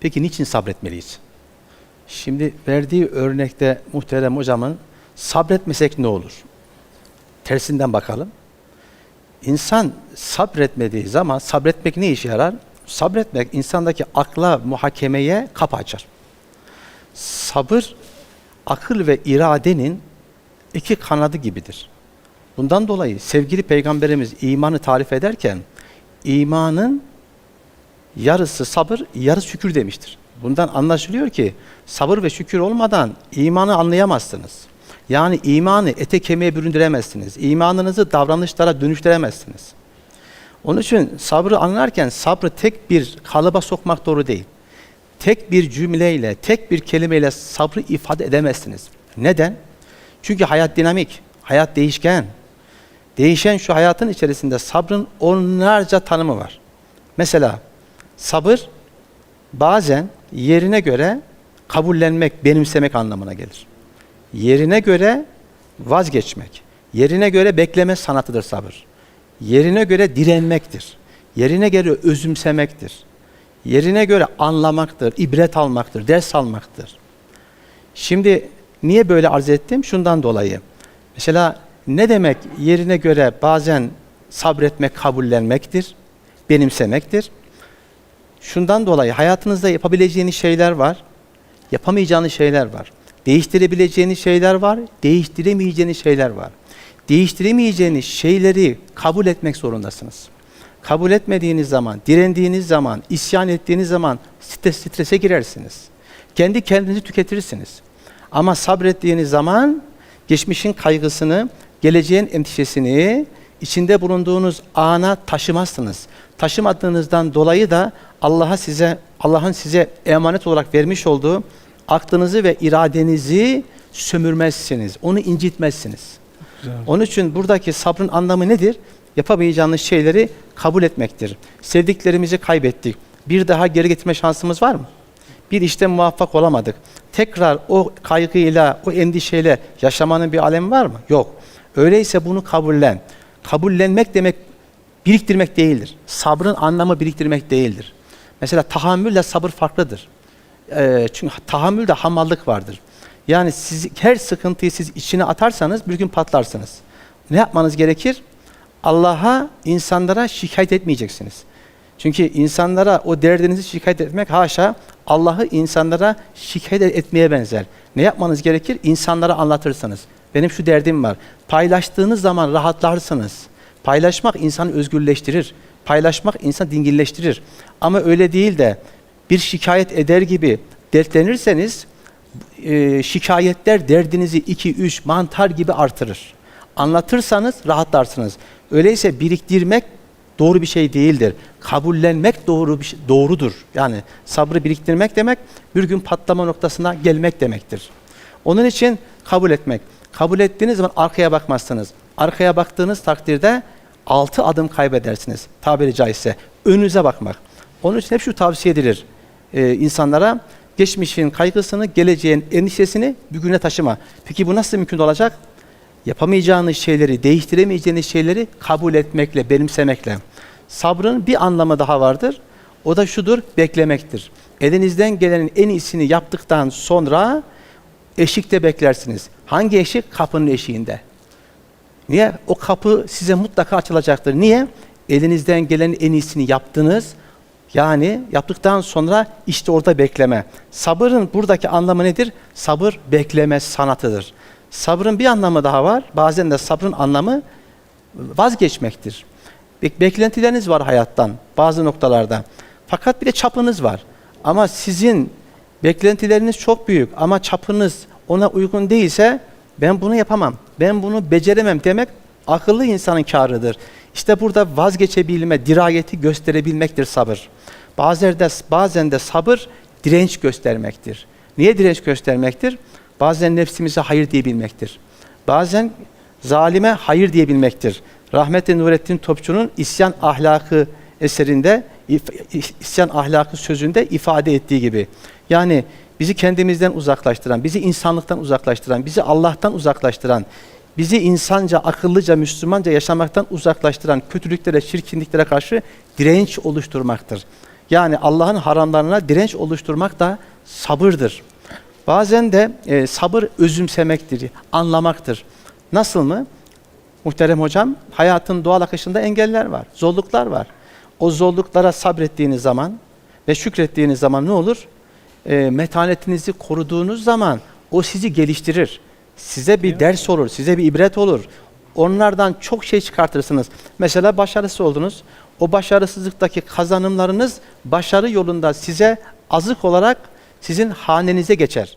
Peki niçin sabretmeliyiz? Şimdi verdiği örnekte muhterem hocamın sabretmesek ne olur? Tersinden bakalım. İnsan sabretmediği zaman sabretmek ne işe yarar? Sabretmek insandaki akla, muhakemeye kapı açar. Sabır akıl ve iradenin iki kanadı gibidir. Bundan dolayı sevgili peygamberimiz imanı tarif ederken imanın yarısı sabır, yarısı şükür demiştir. Bundan anlaşılıyor ki sabır ve şükür olmadan imanı anlayamazsınız. Yani imanı ete kemiğe büründüremezsiniz. İmanınızı davranışlara dönüştüremezsiniz. Onun için sabrı anlarken sabrı tek bir kalıba sokmak doğru değil. Tek bir cümleyle, tek bir kelimeyle sabrı ifade edemezsiniz. Neden? Çünkü hayat dinamik, hayat değişken. Değişen şu hayatın içerisinde sabrın onlarca tanımı var. Mesela sabır bazen yerine göre kabullenmek, benimsemek anlamına gelir. Yerine göre vazgeçmek, yerine göre bekleme sanatıdır sabır. Yerine göre direnmektir. Yerine göre özümsemektir. Yerine göre anlamaktır, ibret almaktır, ders almaktır. Şimdi niye böyle arz ettim? Şundan dolayı. Mesela ne demek yerine göre bazen sabretmek, kabullenmektir, benimsemektir. Şundan dolayı hayatınızda yapabileceğiniz şeyler var, yapamayacağınız şeyler var. Değiştirebileceğiniz şeyler var, değiştiremeyeceğiniz şeyler var. Değiştiremeyeceğiniz şeyleri kabul etmek zorundasınız. Kabul etmediğiniz zaman, direndiğiniz zaman, isyan ettiğiniz zaman stres, strese girersiniz. Kendi kendinizi tüketirsiniz. Ama sabrettiğiniz zaman geçmişin kaygısını, geleceğin endişesini içinde bulunduğunuz ana taşımazsınız. Taşımadığınızdan dolayı da Allah'a size Allah'ın size emanet olarak vermiş olduğu aklınızı ve iradenizi sömürmezsiniz. Onu incitmezsiniz. Onun için buradaki sabrın anlamı nedir? Yapamayacağınız şeyleri kabul etmektir. Sevdiklerimizi kaybettik. Bir daha geri getirme şansımız var mı? Bir işte muvaffak olamadık. Tekrar o kaygıyla, o endişeyle yaşamanın bir alemi var mı? Yok. Öyleyse bunu kabullen. Kabullenmek demek biriktirmek değildir. Sabrın anlamı biriktirmek değildir. Mesela tahammülle sabır farklıdır. Ee, çünkü tahammülde hamallık vardır. Yani siz her sıkıntıyı siz içine atarsanız bir gün patlarsınız. Ne yapmanız gerekir? Allah'a, insanlara şikayet etmeyeceksiniz. Çünkü insanlara o derdinizi şikayet etmek haşa Allah'ı insanlara şikayet etmeye benzer. Ne yapmanız gerekir? İnsanlara anlatırsınız. Benim şu derdim var. Paylaştığınız zaman rahatlarsınız. Paylaşmak insanı özgürleştirir. Paylaşmak insanı dingilleştirir. Ama öyle değil de bir şikayet eder gibi dertlenirseniz e, şikayetler derdinizi 2-3 mantar gibi artırır. Anlatırsanız rahatlarsınız. Öyleyse biriktirmek doğru bir şey değildir. Kabullenmek doğru bir şey, doğrudur. Yani sabrı biriktirmek demek bir gün patlama noktasına gelmek demektir. Onun için kabul etmek. Kabul ettiğiniz zaman arkaya bakmazsınız. Arkaya baktığınız takdirde altı adım kaybedersiniz. Tabiri caizse önünüze bakmak. Onun için hep şu tavsiye edilir e, insanlara. Geçmişin kaygısını, geleceğin endişesini bugüne taşıma. Peki bu nasıl mümkün olacak? Yapamayacağınız şeyleri, değiştiremeyeceğiniz şeyleri kabul etmekle, benimsemekle. Sabrın bir anlamı daha vardır. O da şudur, beklemektir. Elinizden gelenin en iyisini yaptıktan sonra eşikte beklersiniz. Hangi eşik? Kapının eşiğinde. Niye? O kapı size mutlaka açılacaktır. Niye? Elinizden gelenin en iyisini yaptınız. Yani yaptıktan sonra işte orada bekleme. Sabırın buradaki anlamı nedir? Sabır bekleme sanatıdır. Sabrın bir anlamı daha var. Bazen de sabrın anlamı vazgeçmektir. Bek- Beklentileriniz var hayattan bazı noktalarda. Fakat bir de çapınız var. Ama sizin beklentileriniz çok büyük ama çapınız ona uygun değilse ben bunu yapamam, ben bunu beceremem demek akıllı insanın kârıdır. İşte burada vazgeçebilme, dirayeti gösterebilmektir sabır. Bazen de, bazen de sabır direnç göstermektir. Niye direnç göstermektir? Bazen nefsimize hayır diyebilmektir. Bazen zalime hayır diyebilmektir. Rahmetli Nurettin Topçu'nun isyan ahlakı eserinde, isyan ahlakı sözünde ifade ettiği gibi. Yani bizi kendimizden uzaklaştıran, bizi insanlıktan uzaklaştıran, bizi Allah'tan uzaklaştıran, bizi insanca, akıllıca, Müslümanca yaşamaktan uzaklaştıran kötülüklere, çirkinliklere karşı direnç oluşturmaktır. Yani Allah'ın haramlarına direnç oluşturmak da sabırdır. Bazen de e, sabır özümsemektir, anlamaktır. Nasıl mı? Muhterem hocam, hayatın doğal akışında engeller var, zorluklar var. O zorluklara sabrettiğiniz zaman ve şükrettiğiniz zaman ne olur? E, metanetinizi koruduğunuz zaman o sizi geliştirir. Size bir ders olur, size bir ibret olur. Onlardan çok şey çıkartırsınız. Mesela başarısız oldunuz. O başarısızlıktaki kazanımlarınız başarı yolunda size azık olarak sizin hanenize geçer.